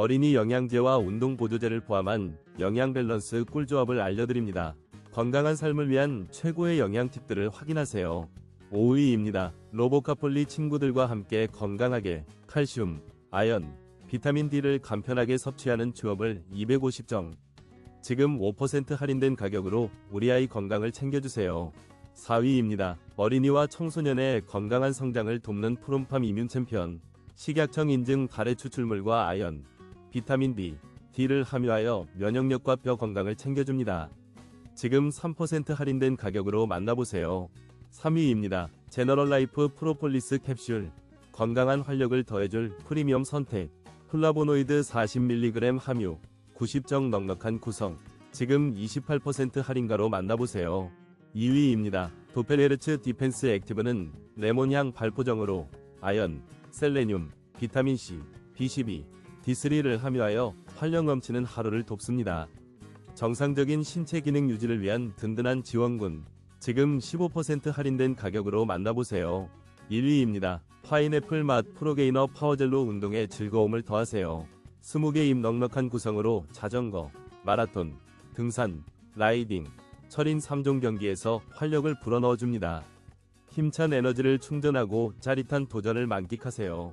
어린이 영양제와 운동 보조제를 포함한 영양 밸런스 꿀조합을 알려드립니다. 건강한 삶을 위한 최고의 영양 팁들을 확인하세요. 5위입니다. 로보카폴리 친구들과 함께 건강하게 칼슘, 아연, 비타민 D를 간편하게 섭취하는 조합을 250정. 지금 5% 할인된 가격으로 우리 아이 건강을 챙겨주세요. 4위입니다. 어린이와 청소년의 건강한 성장을 돕는 푸른팜 이뮨 챔피언. 식약청 인증 달의 추출물과 아연, 비타민 D, D를 함유하여 면역력과 뼈 건강을 챙겨줍니다. 지금 3% 할인된 가격으로 만나보세요. 3위입니다. 제너럴 라이프 프로폴리스 캡슐. 건강한 활력을 더해줄 프리미엄 선택. 플라보노이드 40mg 함유. 90정 넉넉한 구성. 지금 28% 할인가로 만나보세요. 2위입니다. 도펠헤르츠 디펜스 액티브는 레몬향 발포정으로 아연, 셀레늄, 비타민C, B12, D3를 함유하여 활력 넘치는 하루를 돕습니다. 정상적인 신체 기능 유지를 위한 든든한 지원군. 지금 15% 할인된 가격으로 만나보세요. 1위입니다. 파인애플 맛 프로게이너 파워젤로 운동에 즐거움을 더하세요. 20개 입 넉넉한 구성으로 자전거, 마라톤, 등산, 라이딩, 철인 3종 경기에서 활력을 불어넣어줍니다. 힘찬 에너지를 충전하고 짜릿한 도전을 만끽하세요.